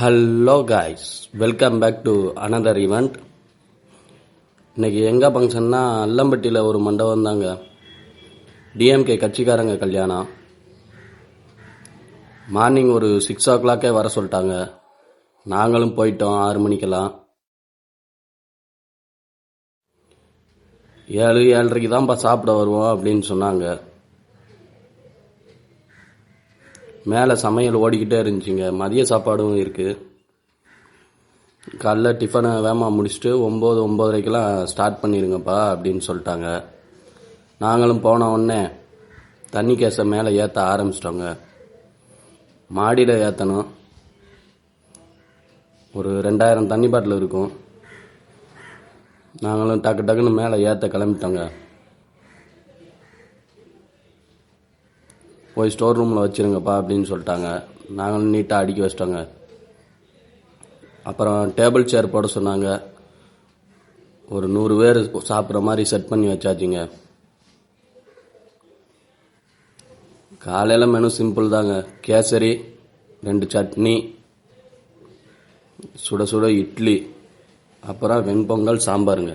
Hello guys welcome back to another event இன்னைக்கு எங்கே ஃபங்க்ஷன்னா அல்லம்பட்டியில் ஒரு மண்டபம் தாங்க. டிஎம்கே கட்சிக்காரங்க கல்யாணம். மார்னிங் ஒரு சிக்ஸ் ஓ கிளாக்கே வர சொல்லிட்டாங்க. நாங்களும் போயிட்டோம் ஆறு மணிக்கெல்லாம். ஏழு ஏழரைக்கு தான்ப்பா சாப்பிட வருவோம் அப்படின்னு சொன்னாங்க. மேலே சமையல் ஓடிக்கிட்டே இருந்துச்சுங்க. மதிய சாப்பாடும் இருக்குது காலைல டிஃபனை வேகமாக முடிச்சுட்டு ஒம்பது ஒம்பதரைக்கெலாம் ஸ்டார்ட் பண்ணிடுங்கப்பா அப்படின்னு சொல்லிட்டாங்க. நாங்களும் போன உடனே தண்ணி கேஸை மேலே ஏற்ற ஆரம்பிச்சிட்டோங்க. மாடியில் ஏற்றணும் ஒரு ரெண்டாயிரம் தண்ணி பாட்டில் இருக்கும். நாங்களும் டக்கு டக்குன்னு மேலே ஏற்ற கிளம்பிட்டோங்க. போய் ஸ்டோர் ரூமில் வச்சிருங்கப்பா அப்படின்னு சொல்லிட்டாங்க. நாங்களும் நீட்டாக அடுக்கி வச்சிட்டோங்க. அப்புறம் டேபிள் சேர் போட சொன்னாங்க. ஒரு நூறு பேர் சாப்பிட்ற மாதிரி செட் பண்ணி வச்சாச்சுங்க. காலையில் மெனு சிம்பிள் தாங்க. கேசரி ரெண்டு சட்னி சுட சுட இட்லி அப்புறம் வெண்பொங்கல் சாம்பாருங்க.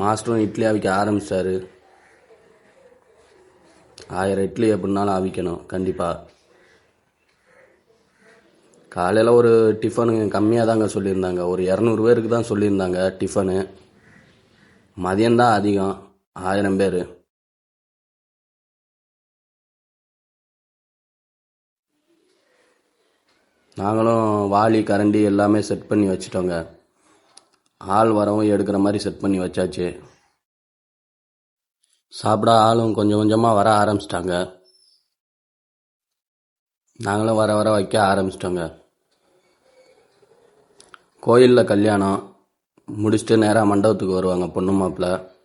மாஸ்டரும் இட்லி அவிக்க ஆரம்பிச்சாரு. ஆயிரம் இட்லி எப்படினாலும் அவிக்கணும் கண்டிப்பாக காலையில் ஒரு டிஃபனு கம்மியாக தாங்க சொல்லியிருந்தாங்க. ஒரு இரநூறு பேருக்கு தான் சொல்லியிருந்தாங்க டிஃபனு மதியம்தான் அதிகம் ஆயிரம் பேர். நாங்களும் வாளி கரண்டி எல்லாமே செட் பண்ணி வச்சிட்டோங்க. ஆள் வரவும் எடுக்கிற மாதிரி செட் பண்ணி வச்சாச்சு. சாப்பிட ஆளும் கொஞ்சம் கொஞ்சமாக வர ஆரம்பிச்சிட்டாங்க. நாங்களும் வர வர வைக்க ஆரம்பிச்சிட்டோங்க. கோயிலில் கல்யாணம் முடிச்சுட்டு நேராக மண்டபத்துக்கு வருவாங்க பொண்ணு மாப்பிள்ள.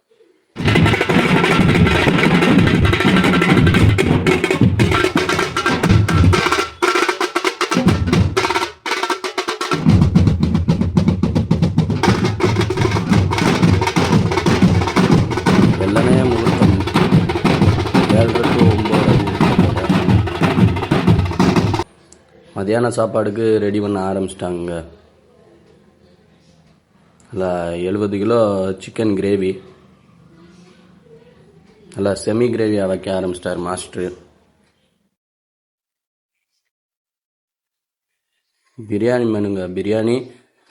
மதியான சாப்பாடுக்கு ரெடி பண்ண ஆரம்பிச்சிட்டாங்க. நல்லா எழுபது கிலோ சிக்கன் கிரேவி நல்லா செமி கிரேவியாக வைக்க ஆரம்பிச்சிட்டார் master biryani மெனுங்க. Biryani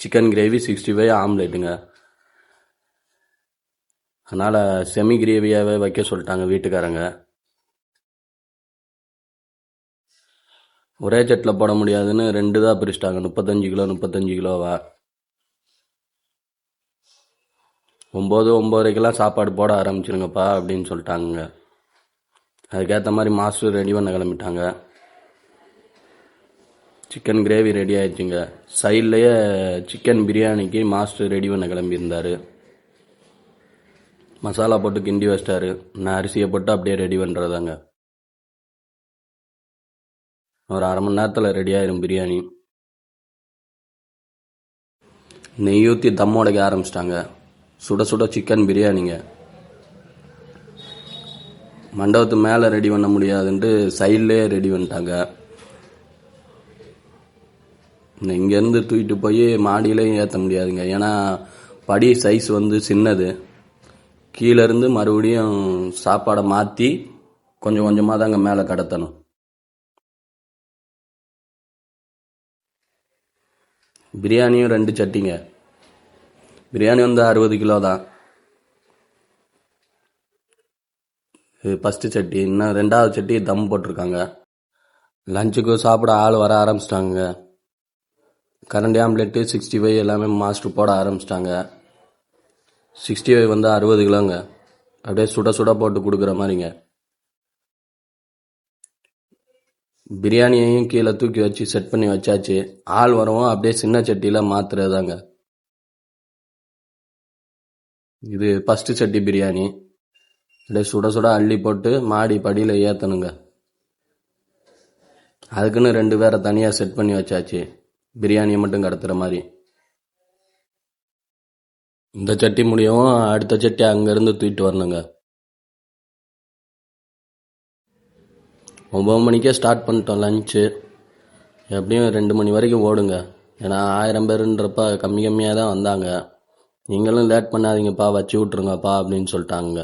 chicken gravy sixty five ஆம்லேட்டுங்க. அதனால் செமி கிரேவியாகவே வைக்க சொல்லிட்டாங்க வீட்டுக்காரங்க. ஒரே செட்டில் போட முடியாதுன்னு ரெண்டு தான் பிரிச்சிட்டாங்க. முப்பத்தஞ்சு கிலோ முப்பத்தஞ்சு கிலோவா? ஒம்பது ஒம்பதரைக்கெல்லாம் சாப்பாடு போட ஆரம்பிச்சிருங்கப்பா அப்படின்னு சொல்லிட்டாங்க அதுக்கேற்ற மாதிரி மாஸ்டர் ரெடி பண்ண கிளம்பிட்டாங்க. சிக்கன் கிரேவி ரெடி ஆயிடுச்சுங்க. சைட்லேயே சிக்கன் பிரியாணிக்கு மாஸ்டர் ரெடி பண்ண கிளம்பியிருந்தாரு. மசாலா போட்டு கிண்டி வச்சிட்டாரு. நான் அரிசியை போட்டு அப்படியே ரெடி பண்ணுறதாங்க ஒரு அரை மணி நேரத்தில் ரெடி ஆயிரும் பிரியாணி. நெய் ஊற்றி தம் உடைக்க ஆரம்பிச்சிட்டாங்க. சுட சுட சிக்கன் பிரியாணிங்க. மண்டபத்து மேலே ரெடி பண்ண முடியாதுன்ட்டு சைட்லேயே ரெடி பண்ணிட்டாங்க. இங்கேருந்து தூக்கிட்டு போய் மாடியிலையும் ஏற்ற முடியாதுங்க. ஏன்னா படி சைஸ் வந்து சின்னது. கீழே இருந்து மறுபடியும் சாப்பாடை மாற்றி கொஞ்சம் கொஞ்சமாக தாங்க மேலே கடத்தணும். பிரியாணியும் ரெண்டு சட்டிங்க. பிரியாணி வந்து அறுபது கிலோ தான். இது ஃபஸ்ட்டு சட்டி. இன்னும் ரெண்டாவது சட்டி தம் போட்டிருக்காங்க. லஞ்சுக்கு சாப்பிட ஆள் வர ஆரம்பிச்சிட்டாங்க. கரண்ட் ஆம்லெட்டு சிக்ஸ்டி ஃபைவ் எல்லாமே மாஸ்டர் போட ஆரம்பிச்சிட்டாங்க. சிக்ஸ்டி ஃபைவ் வந்து அறுபது கிலோங்க. அப்படியே சுட சுட போட்டு கொடுக்குற மாதிரிங்க. பிரியாணியையும் கீழே தூக்கி வச்சு செட் பண்ணி வச்சாச்சு. ஆள் வரவும் அப்படியே சின்ன சட்டியில் மாத்துறதாங்க இது ஃபஸ்ட்டு சட்டி பிரியாணி. அப்படியே சுட சுட அள்ளி போட்டு மாடி படியில் ஏற்றணுங்க அதுக்குன்னு ரெண்டு பேரை தனியாக செட் பண்ணி வச்சாச்சு. பிரியாணியை மட்டும் கடத்துகிற மாதிரி. இந்த சட்டி முடியவும் அடுத்த சட்டி அங்கேருந்து தூக்கிட்டு வரணுங்க. ஒம்பது மணிக்கே ஸ்டார்ட் பண்ணிட்டோம் லஞ்சு எப்படியும் ரெண்டு மணி வரைக்கும் ஓடுங்க. ஏன்னா ஆயிரம் பேருன்றப்ப கம்மி கம்மியாக தான் வந்தாங்க. நீங்களும் லேட் பண்ணாதீங்கப்பா வச்சு விட்ருங்கப்பா அப்படின்னு சொல்லிட்டாங்க.